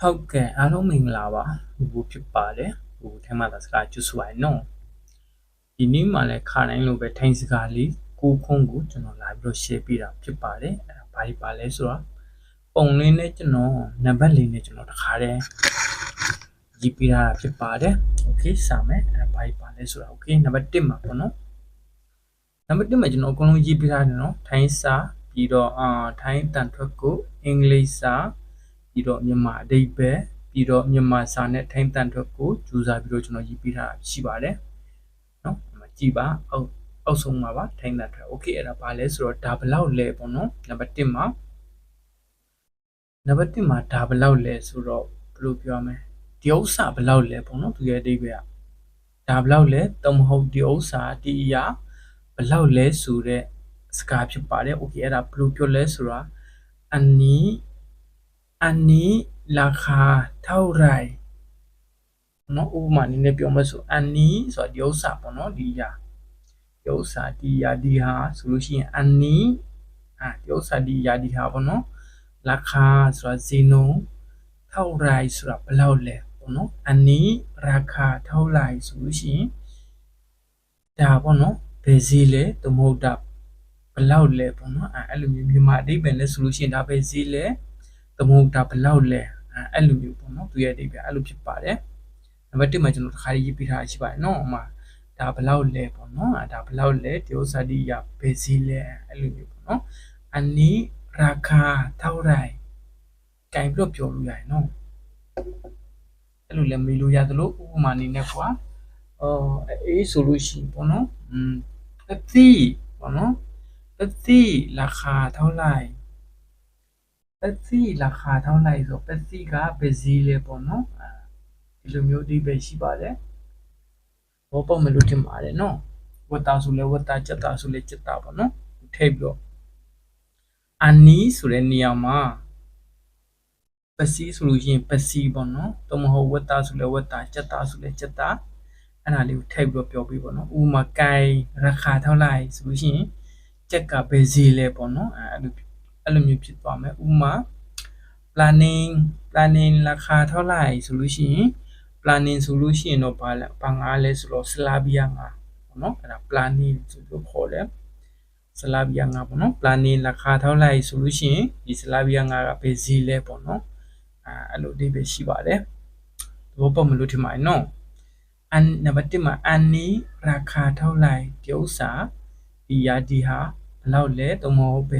ဟုတ်ကဲ့အားလုံးမင်္ဂလာပါဘူဖြစ်ပါတယ်ဘူထဲမှာသာစကားကျွတ်ဆိုရနော်ဒီနေ့မှလည်းခါတိုင်းလိုပဲထိုင်းစကားလေးကိုခုံးကိုကျွန်တော်လာပြီးတော့ share ပေးတာဖြစ်ပါတယ်အဲ့ဒါဘာဒီပါလဲဆိုတော့ပုံလေးနဲ့ကျွန်တော်နံပါတ်လေးနဲ့ကျွန်တော်တခါတည်းရေးပေးတာဖြစ်ပါတယ်โอเคစာမယ်အဲ့ဒါဘာဒီပါလဲဆိုတော့โอเคနံပါတ်1မှာပေါ့နော်နံပါတ်1မှာကျွန်တော်အကုန်လုံးရေးပေးထားတယ်နော်ထိုင်းစာပြီးတော့အာထိုင်းတန်ထွက်ကိုအင်္ဂလိပ်စာ ပြီးတော့မြန်မာအဓိပ္ပာယ်ပြီးတော့မြန်မာစာနဲ့ထိုင်းတန်ထွက်ကိုကြိုးစားပြီးတော့ကျွန်တော်ရေးပြထားရှိပါတယ်နော်ဒီမှာကြည်ပါအောက်အောက်ဆုံးမှာပါထိုင်းတန်ထွက် okay အဲ့ဒါပါလဲဆိုတော့ဒါဘလောက်လဲပေါ့နော်နံပါတ်1မှာနံပါတ်1မှာဒါဘလောက်လဲဆိုတော့ဘယ်လိုပြောမလဲဒီဥစ္စာဘလောက်လဲပေါ့နော်သူရဲ့အဓိပ္ပာယ်ကဒါဘလောက်လဲတမဟုတ်ဒီဥစ္စာဒီအရာဘလောက်လဲဆိုတဲ့စကားဖြစ်ပါတယ် okay အဲ့ဒါဘယ်လိုပြောလဲဆိုတာအနီး อันนี้ราคาเท่าไหร่เนาะဥပမာနည်းနည်းပြောမယ်ဆိုอันนี้ဆိုတာဒီဥစ္စာပေါ့เนาะဒီအရာဒီဥစ္စာဒီအရာဒီဟာဆိုလို့ရှိရင်อันนี้อ่ะဒီဥစ္စာဒီအရာဒီဟာပေါ့เนาะราคาဆိုတာဈေးနှုန်းเท่าไหร่ဆိုတာဘယ်လောက်လဲပေါ့เนาะอันนี้ราคาเท่าไหร่ဆိုလို့ရှိရင်ဒါပေါ့เนาะဘယ်ဈေးလဲသမဟုတ်တာဘယ်လောက်လဲပေါ့เนาะအဲ့လိုမျိုးမြန်မာအဓိပ္ပာယ်လဲဆိုလို့ရှိရင်ဒါပဲဈေးလဲ သမုဒ္ဒဘလောက်လဲအဲ့လိုမျိုးပေါ့နော်သူရဲ့အဓိပ္ပာယ်အဲ့လိုဖြစ်ပါတယ်နံပါတ်1မှာကျွန်တော်တခါရေးပြထားရှိပါတယ်နော်အမဒါဘလောက်လဲပေါ့နော်ဒါဘလောက်လဲတယောဇာတိယဘယ်စီလဲအဲ့လိုမျိုးပေါ့နော်အနိရာခာထောက်ရိုင်ကင်ပြီးတော့ပြောလို့ရတယ်နော်အဲ့လိုလည်းမေးလို့ရသလိုဥပမာအနေနဲ့ကွာအော်အေးဆိုလို့ရှိရင်ပေါ့နော်อืมအတိပေါ့နော်အတိရာခာထောက်လိုက် ပက်စီราคาเท่าไหร่ဆိုပက်စီကဘယ်ဈေးလဲပေါ့နော်အဲဒီလိုမျိုးဒီပဲရှိပါတယ်ဘောပေါက်မလို့ထင်ပါတယ်နော်ဝတ်တာဆိုလဲဝတ်တာကြက်တာဆိုလဲကြက်တာပေါ့နော်ထည့်ပြီးတော့အနီးဆိုတဲ့နေရာမှာပက်စီဆိုလို့ရှိရင်ပက်စီပေါ့နော်တော့မဟုတ်ဝတ်တာဆိုလဲဝတ်တာကြက်တာဆိုလဲကြက်တာအဲ့ဒါလေးကိုထည့်ပြီးတော့ပြောပြပေါ့နော်ဥပမာကင်ราคาเท่าไหร่ဆိုလို့ရှိရင်ကြက်ကဘယ်ဈေးလဲပေါ့နော်အဲ့လို အဲ့လိုမျိုးဖြစ်သွားမယ်ဥပမာ planning planning ราคาเท่าไหร่ဆိုလို့ရှိရင် planning ဆိုလို့ရှိရင်တော့ဘာလဲဘာငါလဲဆိုတော့ Slavia ငါပေါ့နော်အဲ့ဒါ planning ဆိုလို့ခေါ်တယ် Slavia ငါပေါ့နော် planning ราคาเท่าไหร่ဆိုလို့ရှိရင်ဒီ Slavia ငါကဘယ်ဈေးလဲပေါ့နော်အဲအဲ့လိုအဓိပ္ပာယ်ရှိပါတယ်သဘောပေါက်မလို့ထင်ပါတယ်နော်အန်နံပါတ်1မှာအန်နီราคาเท่าไหร่ဒီဥစ္စာဒီယာဒီဟာဘယ်လောက်လဲသုံးမဟုတ်ပဲ